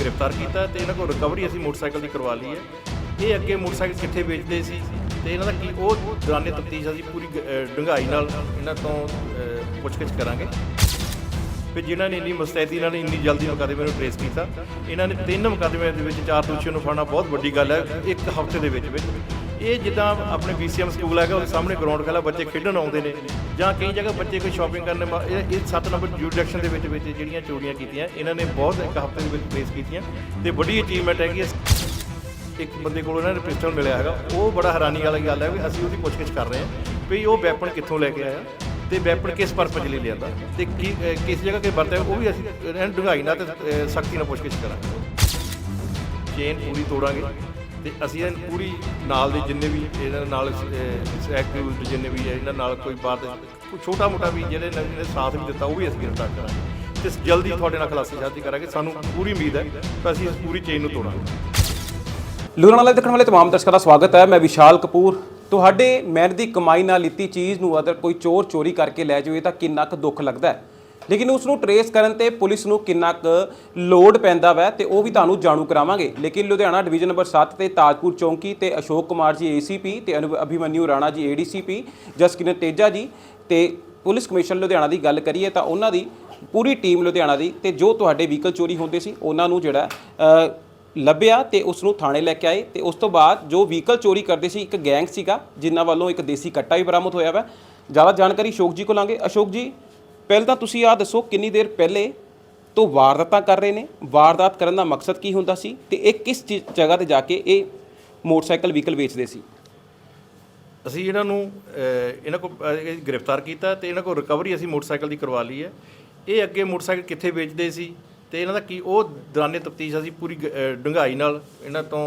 ਗ੍ਰਿਫਤਾਰ ਕੀਤਾ ਤੇ ਇਹਨਾਂ ਕੋਲ ਰਿਕਵਰੀ ਅਸੀਂ ਮੋਟਰਸਾਈਕਲ ਦੀ ਕਰਵਾ ਲਈ ਹੈ। ਇਹ ਅੱਗੇ ਮੋਟਰਸਾਈਕਲ ਕਿੱਥੇ ਵੇਚਦੇ ਸੀ ਤੇ ਇਹਨਾਂ ਦਾ ਕੀ ਉਹ ਦੌਰਾਨੇ ਤਫਤੀਸ਼ ਅਸੀਂ ਪੂਰੀ ਗ- ਡੂੰਘਾਈ ਨਾਲ ਇਹਨਾਂ ਤੋਂ ਪੁੱਛਗਿੱਛ ਕਰਾਂਗੇ। ਵੀ ਜਿਨ੍ਹਾਂ ਨੇ ਇੰਨੀ ਮੁਸਤੈਦੀ ਨਾਲ ਇੰਨੀ ਜਲਦੀ ਮੁਕੱਦਮੇ ਨੂੰ ਟ੍ਰੇਸ ਕੀਤਾ, ਇਹਨਾਂ ਨੇ ਤਿੰਨ ਮੁਕੱਦਮਿਆਂ ਦੇ ਵਿੱਚ ਚਾਰ ਦੋਸ਼ੀਆਂ ਨੂੰ ਫੜਨਾ ਬਹੁਤ ਵੱਡੀ ਗੱਲ ਹੈ, ਇੱਕ ਹਫ਼ਤੇ ਦੇ ਵਿੱਚ ਵਿੱਚ। ਇਹ ਜਿੱਦਾਂ ਆਪਣੇ BCM ਸਕੂਲ ਹੈਗਾ, ਉਹਦੇ ਸਾਹਮਣੇ ਗਰਾਊਂਡ ਖੜਾ ਬੱਚੇ ਖੇਡਣ ਆਉਂਦੇ ਨੇ, ਜਾਂ ਕਈ ਜਗ੍ਹਾ ਬੱਚੇ ਕੋਈ ਸ਼ਾਪਿੰਗ ਕਰਨ ਵਾ- ਇਹ ਇਹ 7 ਨੰਬਰ ਜੂਡੀਸ਼ਨ ਦੇ ਵਿੱਚ ਵਿੱਚ ਜਿਹੜੀਆਂ ਚੋਰੀਆਂ ਕੀਤੀਆਂ, ਇਹਨਾਂ ਨੇ ਬਹੁਤ ਇੱਕ ਹਫ਼ਤੇ ਦੇ ਵਿੱਚ ਫੇਸ ਕੀਤੀਆਂ, ਤੇ ਵੱਡੀ ਅਚੀਵਮੈਂਟ ਹੈਗੀ ਹੈ। ਇੱਕ ਬੰਦੇ ਕੋਲ ਉਹਨਾਂ ਨੇ ਪਿਸਟਲ ਮਿਲਿਆ ਹੈਗਾ, ਉਹ ਬੜਾ ਹੈਰਾਨੀ ਵਾਲੀ ਗੱਲ ਹੈ ਵੀ ਅਸੀਂ ਉਹਦੀ ਪੁੱਛਗਿੱਛ ਕਰ ਰਹੇ ਹਾਂ ਵੀ ਉਹ ਵੈਪਨ ਕਿੱਥੋਂ ਲੈ ਕੇ ਆਇਆ ਤੇ ਵੈਪਨ ਕਿਸ ਪਰਪਸ ਲਈ ਲਿਆਂਦਾ ਤੇ ਕੀ, ਅਹ, ਕਿਸ ਜਗ੍ਹਾ ਤੇ ਵਰਤਿਆ, ਉਹ ਵੀ ਅਸੀਂ, ਇਹਨਾਂ ਡੂੰਘਾਈ ਨਾਲ ਤੇ ਸਖਤੀ ਨਾਲ ਪੁੱਛਗਿੱਛ ਕਰਾਂਗੇ। ਚੇਨ ਪੂਰੀ ਤੋੜਾਂਗੇ। ਤੇ ਅਸੀਂ ਇਹਨਾਂ ਪੂਰੀ ਨਾਲ ਦੇ ਜਿੰਨੇ ਵੀ ਇਹਨਾਂ ਨਾਲ ਐਕਟਿਵ ਜਿੰਨੇ ਵੀ ਹੈ ਇਹਨਾਂ ਨਾਲ ਕੋਈ ਬਾਤ ਕੋਈ ਛੋਟਾ ਮੋਟਾ ਵੀ ਜਿਹੜੇ ਨੇ ਸਾਥ ਵੀ ਦਿੱਤਾ, ਉਹ ਵੀ ਅਸੀਂ ਗ੍ਰਿਫਤਾਰ ਕਰਾਂਗੇ। ਤੇ ਜਲਦੀ ਤੁਹਾਡੇ ਨਾਲ ਖਲਾਸੀ ਸਾਜੀ ਕਰਾਂਗੇ। ਸਾਨੂੰ ਪੂਰੀ ਉਮੀਦ ਹੈ ਕਿ ਅਸੀਂ ਇਸ ਪੂਰੀ ਚੇਨ ਨੂੰ ਤੋੜਾਂਗੇ। ਲੁਧਿਆਣਾ ਦੇਖਣ ਵਾਲੇ ਤਮਾਮ ਦਰਸ਼ਕਾਂ ਦਾ ਸਵਾਗਤ ਹੈ। ਮੈਂ ਵਿਸ਼ਾਲ ਕਪੂਰ। ਤੁਹਾਡੇ ਮਿਹਨਤ ਦੀ ਕਮਾਈ ਨਾਲ ਲਿੱਤੀ ਚੀਜ਼ ਨੂੰ ਅਗਰ ਕੋਈ ਚੋਰ ਚੋਰੀ ਕਰਕੇ ਲੈ ਜਾਵੇ ਤਾਂ ਕਿੰਨਾ ਕੁ ਦੁੱਖ ਲੱਗਦਾ ਹੈ? ਲੇਕਿਨ ਉਸ ਨੂੰ ਟਰੇਸ ਕਰਨ ਤੇ ਪੁਲਿਸ ਨੂੰ ਕਿੰਨਾ ਕੁ ਲੋਡ ਪੈਂਦਾ ਵੈ ਤੇ ਉਹ ਵੀ ਤੁਹਾਨੂੰ ਜਾਣੂ ਕਰਾਵਾਂਗੇ। ਲੇਕਿਨ ਲੁਧਿਆਣਾ ਡਿਵੀਜ਼ਨ ਨੰਬਰ 7 ਤੇ ਤਾਜਪੁਰ ਚੌਂਕੀ ਤੇ ਅਸ਼ੋਕ ਕੁਮਾਰ ਜੀ ਏਸੀਪੀ ਤੇ ਅਨੁ- ਅਭਿਮਨਿਊ ਰਾਣਾ ਜੀ ਏਡੀਸੀਪੀ ਜਸਕਿਰਨ ਤੇਜਾ ਜੀ ਤੇ ਪੁਲਿਸ ਕਮਿਸ਼ਨ ਲੁਧਿਆਣਾ ਦੀ ਗੱਲ ਕਰੀਏ ਤਾਂ ਉਹਨਾਂ ਦੀ, ਪੂਰੀ ਟੀਮ ਲੁਧਿਆਣਾ ਦੀ ਤੇ ਜੋ ਤੁਹਾਡੇ ਵਹੀਕਲ ਚੋਰੀ ਹੁੰਦੇ ਸੀ ਉਹਨਾਂ ਨੂੰ ਜਿਹੜਾ ਲੱਭਿਆ ਤੇ ਉਸ ਨੂੰ ਥਾਣੇ ਲੈ ਕੇ ਆਏ ਤੇ ਉਸ ਤੋਂ ਬਾਅਦ ਜੋ ਵਹੀਕਲ ਚੋਰੀ ਕਰਦੇ ਸੀ ਇੱਕ ਗੈਂਗ ਸੀਗਾ, ਜਿਨ੍ਹਾਂ ਵੱਲੋਂ ਇੱਕ ਦੇਸੀ ਕੱਟਾ ਵੀ ਬਰਾਮਦ ਹੋਇਆ ਵਾ। ਜ਼ਿਆਦਾ ਜਾਣਕਾਰੀ ਅਸ਼ੋਕ ਜੀ ਕੋਲ ਲਾਂਗੇ ਅਸ਼ੋਕ ਜੀ ਪਹਿਲਾਂ ਤਾਂ ਤੁਸੀਂ ਆਹ ਦੱਸੋ ਕਿੰਨੀ ਦੇਰ ਪਹਿਲੇ ਤੋਂ ਵਾਰਦਾਤਾਂ ਕਰ ਰਹੇ ਨੇ? ਵਾਰਦਾਤ ਕਰਨ ਦਾ ਮਕਸਦ ਕੀ ਹੁੰਦਾ ਸੀ? ਤੇ ਇਹ ਕਿਸ ਚੀਜ਼- ਜਗ੍ਹਾ ਤੇ ਜਾ ਕੇ ਇਹ ਮੋਟਰਸਾਈਕਲ ਵਹੀਕਲ ਵੇਚਦੇ ਸੀ? ਅਸੀਂ ਇਹਨਾਂ ਨੂੰ ਅਹ, ਇਹਨਾਂ ਕੋਲ ਗ੍ਰਿਫਤਾਰ ਕੀਤਾ ਤੇ ਇਹਨਾਂ ਕੋਲ ਰਿਕਵਰੀ ਅਸੀਂ ਮੋਟਰਸਾਈਕਲ ਦੀ ਕਰਵਾ ਲਈ ਹੈ। ਇਹ ਅੱਗੇ ਮੋਟਰਸਾਈਕਲ ਕਿੱਥੇ ਵੇਚਦੇ ਸੀ? ਤੇ ਇਹਨਾਂ ਦਾ ਕੀ ਉਹ ਦੌਰਾਨੇ ਤਫਤੀਸ਼ ਅਸੀਂ ਪੂਰੀ ਡੂੰਘਾਈ ਨਾਲ ਇਹਨਾਂ ਤੋਂ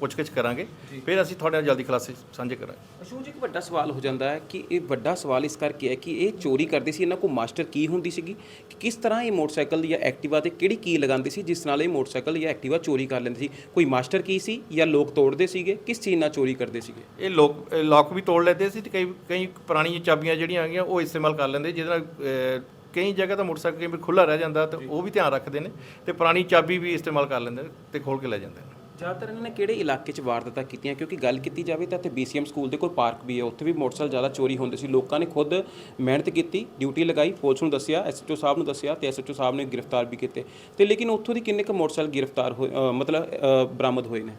ਪੁੱਛਗਿੱਛ ਕਰਾਂਗੇ। ਫਿਰ ਅਸੀਂ ਤੁਹਾਡੇ ਨਾਲ ਜਲਦੀ ਖਲਾਸੇ ਸਾਂਝੇ ਕਰਾਂਗੇ। ਅਸ਼ੋਕ ਜੀ ਇੱਕ ਵੱਡਾ ਸਵਾਲ ਹੋ ਜਾਂਦਾ ਹੈ ਕਿ ਇਹ ਵੱਡਾ ਸਵਾਲ ਇਸ ਕਰਕੇ ਹੈ ਕਿ ਇਹ ਚੋਰੀ ਕਰਦੇ ਸੀ ਇਹਨਾਂ ਕੋਲ ਮਾਸਟਰ ਕੀ ਹੁੰਦੀ ਸੀਗੀ? ਕਿ ਕਿਸ ਤਰ੍ਹਾਂ ਇਹ ਮੋਟਰਸਾਈਕਲ ਜਾਂ ਐਕਟਿਵਾ ਤੇ ਕਿਹੜੀ ਕੀ ਲਗਾਉਂਦੇ ਸੀ ਜਿਸ ਨਾਲ ਇਹ ਮੋਟਰਸਾਈਕਲ ਜਾਂ ਐਕਟਿਵਾ ਚੋਰੀ ਕਰ ਲੈਂਦੇ ਸੀ? ਕੋਈ ਮਾਸਟਰ ਕੀ ਸੀ ਜਾਂ ਲੋਕ ਤੋੜਦੇ ਸੀਗੇ? ਕਿਸ ਚੀਜ਼ ਨਾਲ ਚੋਰੀ ਕਰਦੇ ਸੀਗੇ? ਇਹ ਲੋਕ ਲੋਕ ਵੀ ਤੋੜ ਲੈਂਦੇ ਸੀ ਤੇ ਕਈ ਕਈ ਪੁਰਾਣੀਆਂ ਚਾਬੀਆਂ ਜਿਹੜੀਆਂ ਹੈਗੀਆਂ ਉਹ ਇਸਤੇਮਾਲ ਕਰ ਲੈਂਦੇ ਜਿਹਦੇ ਨਾਲ ਕਈ ਜਗ੍ਹਾ ਤਾਂ ਮੋਟਰਸਾਈਕਲ ਕਈ ਵਾਰ ਖੁੱਲਾ ਰਹਿ ਜਾਂਦਾ ਤੇ ਉਹ ਵੀ ਧਿਆਨ ਰੱਖਦੇ ਨੇ ਤੇ ਪੁਰਾਣੀ ਚਾਬੀ ਵੀ ਇਸਤੇਮਾਲ ਕਰ ਲੈਂਦੇ ਨੇ ਤੇ ਖੋਲ ਕੇ ਲੈ ਜਾਂਦੇ ਨੇ। ਜ਼ਿਆਦਾਤਰ ਇਹਨਾਂ ਨੇ ਕਿਹੜੇ ਇਲਾਕੇ 'ਚ ਵਾਰਦਾਤਾਂ ਕੀਤੀਆਂ? ਕਿਉਂਕਿ ਗੱਲ ਕੀਤੀ ਜਾਵੇ ਤਾਂ ਇੱਥੇ BCM ਸਕੂਲ ਦੇ ਕੋਲ ਪਾਰਕ ਵੀ ਹੈ। ਉੱਥੇ ਵੀ ਮੋਟਰਸਾਈਕਲ ਜ਼ਿਆਦਾ ਚੋਰੀ ਹੁੰਦੇ ਸੀ। ਲੋਕਾਂ ਨੇ ਖੁਦ ਮਿਹਨਤ ਕੀਤੀ ਡਿਊਟੀ ਲਗਾਈ। ਪੁਲਿਸ ਨੂੰ ਦੱਸਿਆ ਐਸਐਚਓ ਸਾਹਿਬ ਨੂੰ ਦੱਸਿਆ ਤੇ ਐਸਐਚਓ ਸਾਹਿਬ ਨੇ ਗ੍ਰਿਫਤਾਰ ਵੀ ਕੀਤੇ। ਤੇ ਲੇਕਿਨ ਉੱਥੋਂ ਦੀ ਕਿੰਨੇ ਕੁ ਮੋਟਰਸਾਈਕਲ ਗ੍ਰਿਫਤਾਰ ਹੋਏ ਅ, ਮਤਲਬ ਅ, ਬਰਾਮਦ ਹੋਏ ਨੇ?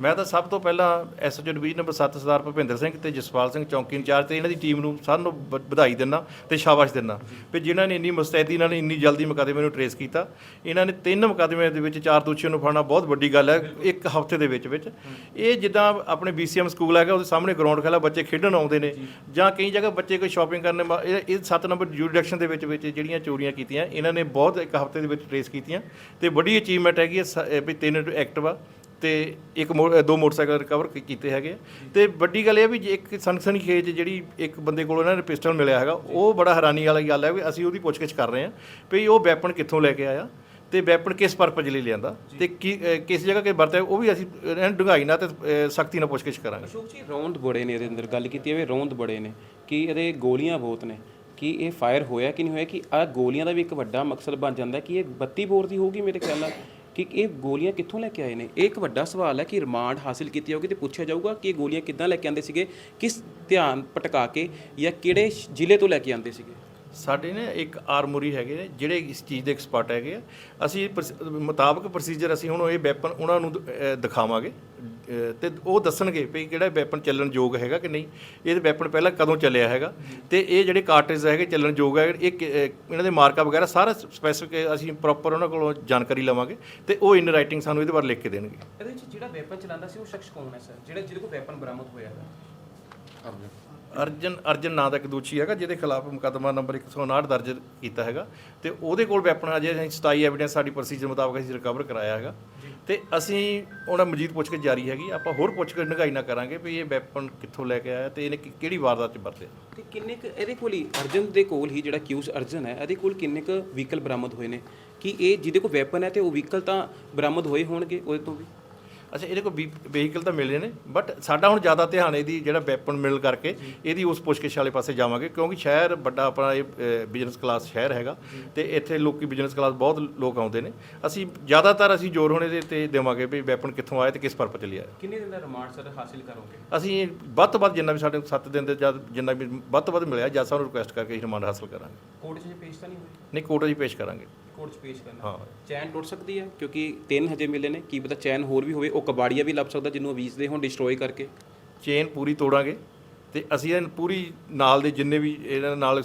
ਮੈਂ ਤਾਂ ਸਭ ਤੋਂ ਪਹਿਲਾਂ SHO division number 7 Sardar Bhupinder Singh ਤੇ ਜਸਪਾਲ ਸਿੰਘ ਚੌਂਕੀ ਇੰਚਾਰਜ ਤੇ ਇਹਨਾਂ ਦੀ ਟੀਮ ਨੂੰ ਸਾਰਿਆਂ ਨੂੰ ਵ- ਵਧਾਈ ਦਿੰਦਾ ਤੇ ਸ਼ਾਬਾਸ਼ ਦਿੰਦਾ। ਵੀ ਜਿਨ੍ਹਾਂ ਨੇ ਇੰਨੀ ਮੁਸਤੈਦੀ ਨਾਲ ਇੰਨੀ ਜਲਦੀ ਮੁਕੱਦਮੇ ਨੂੰ ਟਰੇਸ ਕੀਤਾ, ਇਹਨਾਂ ਨੇ ਤਿੰਨ ਮੁਕੱਦਮਿਆਂ ਦੇ ਵਿੱਚ ਚਾਰ ਦੋਸ਼ੀਆਂ ਨੂੰ ਫੜਨਾ ਬਹੁਤ ਵੱਡੀ ਗੱਲ ਹੈ, ਇੱਕ ਹਫ਼ਤੇ ਦੇ ਵਿੱਚ ਵਿੱਚ। ਇਹ ਜਿੱਦਾਂ ਆਪਣੇ BCM ਸਕੂਲ ਹੈਗਾ, ਉਹਦੇ ਸਾਹਮਣੇ ਗਰਾਊਂਡ ਖੜਾ ਬੱਚੇ ਖੇਡਣ ਆਉਂਦੇ ਨੇ ਜਾਂ ਕਈ ਜਗ੍ਹਾ ਬੱਚੇ ਕੋਈ ਸ਼ਾਪਿੰਗ ਕਰਨ ਵਾ- ਇਹ ਇਹ 7 ਨੰਬਰ ਜੂਡੀਸ਼ਨ ਦੇ ਵਿੱਚ ਵਿੱਚ ਜਿਹੜੀਆਂ ਚੋਰੀਆਂ ਕੀਤੀਆਂ, ਇਹਨਾਂ ਨੇ ਬਹੁਤ ਇੱਕ ਹਫ਼ਤੇ ਦੇ ਵਿੱਚ ਟਰੇਸ ਕੀਤੀਆਂ ਤੇ ਵੱਡੀ ਅਚੀਵਮੈਂਟ ਹੈਗੀ ਹੈ, ਸ- ਇਹ ਵੀ ਤਿੰਨ ਐਕਟਿਵਾ ਤੇ ਇੱਕ ਮੋ- ਦੋ ਮੋਟਰਸਾਈਕਲ ਰਿਕਵਰ ਕੀਤੇ ਹੈਗੇ ਆ। ਤੇ ਵੱਡੀ ਗੱਲ ਇਹ ਆ ਵੀ ਜੇ ਇੱਕ ਸਨਸਨੀ ਖੇਜ ਜਿਹੜੀ ਇੱਕ ਬੰਦੇ ਕੋਲ ਉਹਨਾਂ ਨੇ ਪਿਸਟਲ ਮਿਲਿਆ ਹੈਗਾ ਉਹ ਬੜਾ ਹੈਰਾਨੀ ਵਾਲੀ ਗੱਲ ਹੈ ਵੀ ਅਸੀਂ ਉਹਦੀ ਪੁੱਛਗਿੱਛ ਕਰ ਰਹੇ ਹਾਂ ਵੀ ਉਹ ਵੈਪਨ ਕਿੱਥੋਂ ਲੈ ਕੇ ਆਇਆ ਤੇ ਵੈਪਨ ਕਿਸ ਪਰਪਸ ਲਈ ਲਿਆਂਦਾ ਤੇ ਕੀ ਅ, ਕਿਸ ਜਗ੍ਹਾ ਤੇ ਵਰਤਿਆ ਉਹ ਵੀ ਅਸੀਂ ਇਹਨਾਂ ਨੂੰ ਡੂੰਘਾਈ ਨਾਲ ਤੇ ਸਖਤੀ ਨਾਲ ਪੁੱਛਗਿੱਛ ਕਰਾਂਗੇ। ਅਸ਼ੋਕ ਜੀ ਰੌਂਦ ਬੜੇ ਨੇ ਇਹਦੇ ਅੰਦਰ ਗੱਲ ਕੀਤੀ ਜਾਵੇ ਰੌਂਦ ਬੜੇ ਨੇ ਕਿ ਇਹਦੇ ਗੋਲੀਆਂ ਬਹੁਤ ਨੇ ਕਿ ਇਹ ਫਾਇਰ ਹੋਇਆ ਕਿ ਨਹੀਂ ਹੋਇਆ ਕਿ ਆ ਗੋਲੀਆਂ ਦਾ ਵੀ ਇੱਕ ਵੱਡਾ ਮਕਸਦ ਬਣ ਜਾਂਦਾ ਕਿ ਇਹ 32 ਬੋਰ ਦੀ ਹੋਊਗੀ ਮੇਰੇ ਖਿਆਲ ਨਾਲ? ਕਿ ਇਹ ਗੋਲੀਆਂ ਕਿੱਥੋਂ ਲੈ ਕੇ ਆਏ ਨੇ? ਇਹ ਇੱਕ ਵੱਡਾ ਸਵਾਲ ਹੈ ਕਿ ਰਿਮਾਂਡ ਹਾਸਿਲ ਕੀਤੀ ਜਾਊਗੀ ਤੇ ਪੁੱਛਿਆ ਜਾਊਗਾ ਕਿ ਇਹ ਗੋਲੀਆਂ ਕਿੱਦਾਂ ਲੈ ਕੇ ਆਂਦੇ ਸੀਗੇ, ਕਿਸ ਧਿਆਨ ਭਟਕਾ ਕੇ ਜਾਂ ਕਿਹੜੇ ਜ਼ਿਲ੍ਹੇ ਤੋਂ ਲੈ ਕੇ ਆਂਦੇ ਸੀਗੇ? ਸਾਡੇ ਨੇ ਇੱਕ ਆਰਮੋਰੀ ਹੈਗੇ ਨੇ ਜਿਹੜੇ ਇਸ ਚੀਜ਼ ਦੇ ਐਕਸਪਰਟ ਹੈਗੇ ਆ। ਅਸੀਂ ਪ੍ਰਸ- ਮੁਤਾਬਕ ਪ੍ਰੋਸੀਜਰ ਅਸੀਂ ਹੁਣ ਇਹ ਵੈਪਨ ਉਹਨਾਂ ਨੂੰ ਦ- ਅਹ ਦਿਖਾਵਾਂਗੇ। ਤੇ ਉਹ ਦੱਸਣਗੇ ਵੀ ਕਿਹੜਾ ਵੈਪਨ ਚੱਲਣ ਯੋਗ ਹੈਗਾ ਕਿ ਨਹੀਂ ਇਹ ਵੈਪਨ ਪਹਿਲਾਂ ਕਦੋਂ ਚੱਲਿਆ ਹੈਗਾ ਤੇ ਇਹ ਜਿਹੜੇ ਕਾਰਟੇਜ ਹੈਗੇ ਚੱਲਣ ਯੋਗ ਹੈ ਇਹ ਕਿ- ਇਹਨਾਂ ਦੇ ਮਾਰਕਾ ਵਗੈਰਾ ਸਾਰਾ ਸਪੈਸੀਫਿਕ ਅਸੀਂ ਪ੍ਰੋਪਰ ਉਹਨਾਂ ਕੋਲੋਂ ਜਾਣਕਾਰੀ ਲਵਾਂਗੇ ਤੇ ਉਹ ਇਨ ਰਾਈਟਿੰਗ ਸਾਨੂੰ ਇਹਦੇ ਬਾਰੇ ਲਿਖ ਕੇ ਦੇਣਗੇ। ਇਹਦੇ ਵਿੱਚ ਜਿਹੜਾ ਵੈਪਨ ਚਲਾਉਂਦਾ ਸੀ ਉਹ ਸ਼ਖਸ ਕੌਣ ਹੈ ਸਰ? ਜਿਹੜਾ ਜਿਹਦੇ ਕੋਲ ਵੈਪਨ ਬਰਾਮਦ ਹੋਇਆ ਹੈ? ਅਰਜਨ। ਅਰਜਨ ਨਾਂ ਦਾ ਇੱਕ ਦੋਸ਼ੀ ਹੈਗਾ ਜਿਹਦੇ ਖਿਲਾਫ ਮੁਕੱਦਮਾ ਨੰਬਰ 159 ਦਰਜ ਕੀਤਾ ਹੈਗਾ ਤੇ ਉਹਦੇ ਕੋਲ ਵੈਪਨ ਅਜੇ ਅਸੀਂ 27 ਐਵੀਡੈਂਸ ਸਾਡੀ ਪ੍ਰੋਸੀਜਰ ਮੁਤਾਬਕ ਅਸੀਂ ਰਿਕਵਰ ਕਰਾਇਆ ਹੈਗਾ। ਤੇ ਅਸੀਂ ਉਹਨਾਂ ਮਜੀਦ ਪੁੱਛ ਕੇ ਜਾਰੀ ਹੈਗੀ, ਆਪਾਂ ਹੋਰ ਪੁੱਛ ਕੇ ਨਿਗਾਈ ਨਾ ਕਰਾਂਗੇ ਵੀ ਇਹ ਵੈਪਨ ਕਿੱਥੋਂ ਲੈ ਕੇ ਆਇਆ ਤੇ ਇਹਨੇ ਕਿ- ਕਿਹੜੀ ਵਾਰਦਾਤ 'ਚ ਵਰਤਿਆ? ਤੇ ਕਿੰਨੇ ਕੁ, ਇਹਦੇ ਕੋਲ ਹੀ ਅਰਜਨ ਦੇ ਕੋਲ ਹੀ ਜਿਹੜਾ ਕਿਊਸ ਅਰਜਨ ਹੈ, ਇਹਦੇ ਕੋਲ ਕਿੰਨੇ ਕੁ ਵਹੀਕਲ ਬਰਾਮਦ ਹੋਏ ਨੇ? ਕਿ ਇਹ ਜਿਹਦੇ ਕੋਲ ਵੈਪਨ ਹੈ ਤੇ ਉਹ ਵਹੀਕਲ ਤਾਂ ਬਰਾਮਦ ਹੋਏ ਹੋਣਗੇ ਉਹਦੇ ਤੋਂ ਵੀ? ਅੱਛਾ ਇਹਦੇ ਕੋਲ ਵਹੀਕਲ ਤਾਂ ਮਿਲੇ ਨੇ ਬਟ ਸਾਡਾ ਹੁਣ ਜ਼ਿਆਦਾ ਧਿਆਨ ਇਹਦੀ ਜਿਹੜਾ ਵੈਪਨ ਮਿਲ ਕਰਕੇ ਇਹਦੀ ਉਸ ਪੁੱਛਗਿੱਛ ਵਾਲੇ ਪਾਸੇ ਜਾਵਾਂਗੇ ਕਿਉਂਕਿ ਸ਼ਹਿਰ ਵੱਡਾ ਆਪਣਾ ਇਹ ਬਿਜ਼ਨਸ ਕਲਾਸ ਸ਼ਹਿਰ ਹੈਗਾ ਤੇ ਇੱਥੇ ਲੋਕੀ ਬਿਜ਼ਨਸ ਕਲਾਸ ਬਹੁਤ ਲੋਕ ਆਉਂਦੇ ਨੇ। ਅਸੀਂ ਜ਼ਿਆਦਾਤਰ ਅਸੀਂ ਜ਼ੋਰ ਹੁਣ ਇਹਦੇ ਤੇ ਦੇਵਾਂਗੇ ਵੀ ਵੈਪਨ ਕਿੱਥੋਂ ਆਇਆ ਤੇ ਕਿਸ ਪਰਪਸ ਲਈ ਆਇਆ ਕਿੰਨੇ ਦਿਨ ਦਾ ਰਿਮਾਂਡ ਸਰ ਹਾਸਿਲ ਕਰੋਗੇ? ਅਸੀਂ ਵੱਧ ਤੋਂ ਵੱਧ ਜਿੰਨਾ ਵੀ ਸਾਡੇ 7 ਦਿਨ ਦੇ ਜਦ ਜਿੰਨਾ ਵੀ ਵੱਧ ਤੋਂ ਵੱਧ ਮਿਲਿਆ ਜੱਜ ਸਾਹਿਬ ਨੂੰ ਰਿਕੁਐਸਟ ਕਰਕੇ ਰਿਮਾਂਡ ਹਾਸਲ ਕਰਾਂਗੇ। ਕੋਰਟ 'ਚ ਪੇਸ਼ ਤਾਂ ਨਹੀਂ ਹੋਈ ਨਹੀਂ ਕੋਰਟ 'ਚ ਪੇਸ਼ ਕਰਾਂਗੇ। ਕੋਰਟ 'ਚ ਪੇਸ਼ ਕਰਨਾ। ਹਾਂ। ਚੈਨ ਟੁੱਟ ਸਕਦੀ ਹੈ ਕਿਉਂਕਿ ਤਿੰਨ ਹਜੇ ਮਿਲੇ ਨੇ ਕੀ ਪਤਾ ਚੈਨ ਹੋਰ ਵੀ ਹੋਵੇ ਉਹ ਕਬਾੜੀਆ ਵੀ ਲੱਭ ਸਕਦਾ ਜਿਹਨੂੰ ਵੇਚਦੇ ਹੋਣ ਡਿਸਟਰੋਏ ਕਰਕੇ। ਚੇਨ ਪੂਰੀ ਤੋੜਾਂਗੇ ਤੇ ਅਸੀਂ ਇਹ ਪੂਰੀ ਨਾਲ ਦੇ ਜਿੰਨੇ ਵੀ ਇਹਨਾਂ ਨਾਲ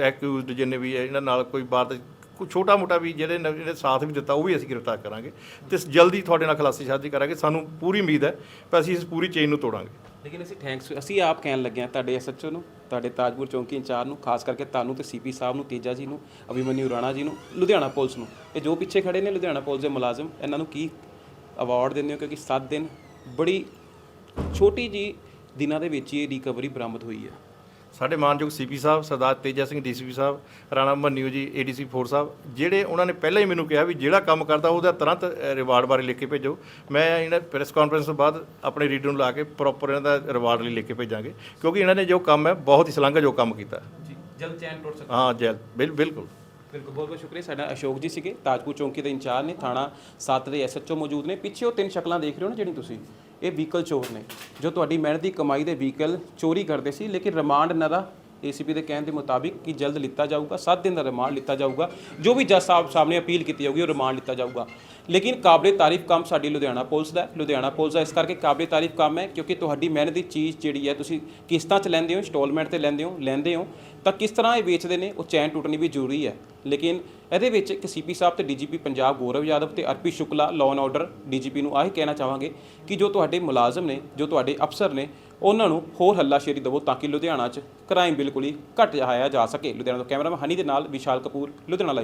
ਐਕਿਊਜ਼ਡ ਜਿੰਨੇ ਵੀ ਇਹਨਾਂ ਨਾਲ ਕੋਈ ਬਾਤ ਕੋਈ ਛੋਟਾ ਮੋਟਾ ਵੀ ਜਿਹੜੇ ਨ- ਜਿਹੜੇ ਸਾਥ ਵੀ ਦਿੱਤਾ, ਉਹ ਵੀ ਅਸੀਂ ਗ੍ਰਿਫਤਾਰ ਕਰਾਂਗੇ ਤੇ ਜਲਦੀ ਤੁਹਾਡੇ ਨਾਲ ਖਲਾਸੀ ਸ਼ਾਦੀ ਕਰਾਂਗੇ। ਸਾਨੂੰ ਪੂਰੀ ਉਮੀਦ ਹੈ ਪਰ ਅਸੀਂ ਇਸ ਪੂਰੀ ਚੇਨ ਨੂੰ ਤੋੜਾਂਗੇ। ਲੇਕਿਨ ਅਸੀਂ ਥੈਂਕਸ, ਅਸੀਂ ਆਪ ਕਹਿਣ ਲੱਗੇ ਹਾਂ ਤੁਹਾਡੇ ਐਸਐਚਓ ਨੂੰ, ਤੁਹਾਡੇ ਤਾਜਪੁਰ ਚੌਂਕੀ ਇੰਚਾਰਜ ਨੂੰ, ਖਾਸ ਕਰਕੇ ਤੁਹਾਨੂੰ ਤੇ ਸੀਪੀ ਸਾਹਿਬ ਨੂੰ, ਤੇਜਾ ਜੀ ਨੂੰ ਅਭਿਮਨਿਊ ਰਾਣਾ ਜੀ ਨੂੰ, ਲੁਧਿਆਣਾ ਪੁਲਿਸ ਨੂੰ। ਇਹ ਜੋ ਪਿੱਛੇ ਖੜੇ ਨੇ ਲੁਧਿਆਣਾ ਪੁਲਿਸ ਦੇ ਮੁਲਾਜ਼ਮ, ਇਹਨਾਂ ਨੂੰ ਕੀ ਅਵਾਰਡ ਦਿੰਦੇ ਹੋ? ਕਿਉਂਕਿ 7 ਦਿਨ ਬੜੀ ਛੋਟੀ ਜੀ ਦਿਨਾਂ ਦੇ ਵਿੱਚ ਹੀ ਇਹ ਰਿਕਵਰੀ ਬਰਾਮਦ ਹੋਈ ਹੈ। ਸਾਡੇ ਮਾਨਯੋਗ ਸੀਪੀ ਸਾਹਿਬ ਸਰਦਾਰ ਤੇਜਾ ਸਿੰਘ ਡੀਸੀਪੀ ਸਾਹਿਬ ਰਾਣਾ ਮੰਨਿਓ ਜੀ ਏਡੀਸੀ ਫੋਰ ਸਾਹਿਬ ਜਿਹੜੇ ਉਹਨਾਂ ਨੇ ਪਹਿਲਾਂ ਹੀ ਮੈਨੂੰ ਕਿਹਾ ਵੀ ਜਿਹੜਾ ਕੰਮ ਕਰਦਾ ਉਹਦਾ ਤੁਰੰਤ ਰਿਵਾਰਡ ਬਾਰੇ ਲਿਖ ਕੇ ਭੇਜੋ। ਮੈਂ ਇਹਨਾਂ ਪ੍ਰੈਸ ਕਾਨਫਰੰਸ ਤੋਂ ਬਾਅਦ ਆਪਣੇ ਰੀਡਰ ਨੂੰ ਲਾ ਕੇ ਪ੍ਰੋਪਰ ਇਹਨਾਂ ਦਾ ਰਿਵਾਰਡ ਲਈ ਲਿਖ ਕੇ ਭੇਜਾਂਗੇ ਕਿਉਂਕਿ ਇਹਨਾਂ ਨੇ ਜੋ ਕੰਮ ਹੈ ਬਹੁਤ ਹੀ ਸ਼ਲਾਘਾਯੋਗ ਕੰਮ ਕੀਤਾ। ਜੀ ਜਲਦ ਚੈਨ ਟੁੱਟ ਸਕਦਾ ਹਾਂ। ਜੈਲ ਬਿਲ ਬਿਲਕੁਲ। ਬਿਲਕੁਲ, ਬਹੁਤ ਬਹੁਤ ਸ਼ੁਕਰੀਆ। ਸਾਡਾ ਅਸ਼ੋਕ ਜੀ ਸੀਗੇ, ਤਾਜਪੁਰ ਚੌਂਕੀ ਦੇ ਇੰਚਾਰਜ ਨੇ, ਥਾਣਾ 7 ਦੇ ਐਸਐਚਓ ਮੌਜੂਦ ਨੇ। ਪਿੱਛੇ ਉਹ ਤਿੰਨ ਸ਼ਕਲਾਂ ਦੇਖ ਰਹੇ ਹੋ ਨਾ ਜਿਹੜੀ ਤੁਸੀਂ? ਇਹ ਵਹੀਕਲ ਚੋਰ ਨੇ, ਜੋ ਤੁਹਾਡੀ ਮਿਹਨਤ ਦੀ ਕਮਾਈ ਦੇ ਵਹੀਕਲ ਚੋਰੀ ਕਰਦੇ ਸੀ, ਲੇਕਿਨ ਰਿਮਾਂਡ ਇਹਨਾਂ ਦਾ ਏਸੀਪੀ ਦੇ ਕਹਿਣ ਦੇ ਮੁਤਾਬਿਕ ਕਿ ਜਲਦ ਲਿੱਤਾ ਜਾਊਗਾ 7 ਦਿਨ ਦਾ ਰਿਮਾਂਡ ਲਿੱਤਾ ਜਾਊਗਾ, ਜੋ ਵੀ ਜੱਜ ਸਾਹਿਬ ਸਾਹਮਣੇ ਅਪੀਲ ਕੀਤੀ ਜਾਊਗੀ ਉਹ ਰਿਮਾਂਡ ਲਿੱਤਾ ਜਾਊਗਾ। ਲੇਕਿਨ ਕਾਬਲੇ ਤਾਰੀਫ ਕੰਮ ਸਾਡੀ ਲੁਧਿਆਣਾ ਪੁਲਿਸ ਦਾ ਲੁਧਿਆਣਾ ਪੁਲਿਸ ਦਾ ਇਸ ਕਰਕੇ ਕਾਬਲੇ ਤਾਰੀਫ ਕੰਮ ਹੈ ਕਿਉਂਕਿ ਤੁਹਾਡੀ ਮਿਹਨਤ ਦੀ ਚੀਜ਼ ਜਿਹੜੀ ਹੈ ਤੁਸੀਂ ਕਿਸ਼ਤਾਂ 'ਚ ਲੈਂਦੇ ਹੋ, ਇੰਸਟਾਲਮੈਂਟ ਤੇ ਲੈਂਦੇ ਹੋ ਲੈਂਦੇ ਹੋ, ਤਾਂ ਕਿਸ ਤਰ੍ਹਾਂ ਇਹ ਵੇਚਦੇ ਨੇ, ਉਹ ਚੈਨ ਟੁੱਟਣੀ ਵੀ ਜ਼ਰੂਰੀ ਹੈ। ਲੇਕਿਨ ਇਹਦੇ ਵਿੱਚ ਇੱਕ ਸੀਪੀ ਸਾਹਿਬ ਤੇ ਡੀਜੀਪੀ ਪੰਜਾਬ ਗੌਰਵ ਯਾਦਵ ਤੇ Arpit Shukla law and order DGP ਨੂੰ ਆਹੀ ਕਹਿਣਾ ਚਾਹਾਂਗੇ ਕਿ ਜੋ ਤੁਹਾਡੇ ਮੁਲਾਜ਼ਮ ਨੇ, ਜੋ ਤੁਹਾਡੇ ਅਫਸਰ ਨੇ ਉਹਨਾਂ ਨੂੰ ਹੋਰ ਹੱਲਾਸ਼ੇਰੀ ਦਿਵੋ ਤਾਂ ਕਿ ਲੁਧਿਆਣਾ 'ਚ ਕ੍ਰਾਈਮ ਬਿਲਕੁਲ ਹੀ ਘਟ ਜਾਇਆ ਜਾ ਸਕੇ। ਲੁਧਿਆਣਾ ਤੋਂ ਕੈਮਰਾਮੈਨ ਹਨੀ ਦੇ ਨਾਲ ਵਿਸ਼ਾਲ ਕਪੂਰ, ਲੁਧਿਆਣਾ ਲਾਈਵ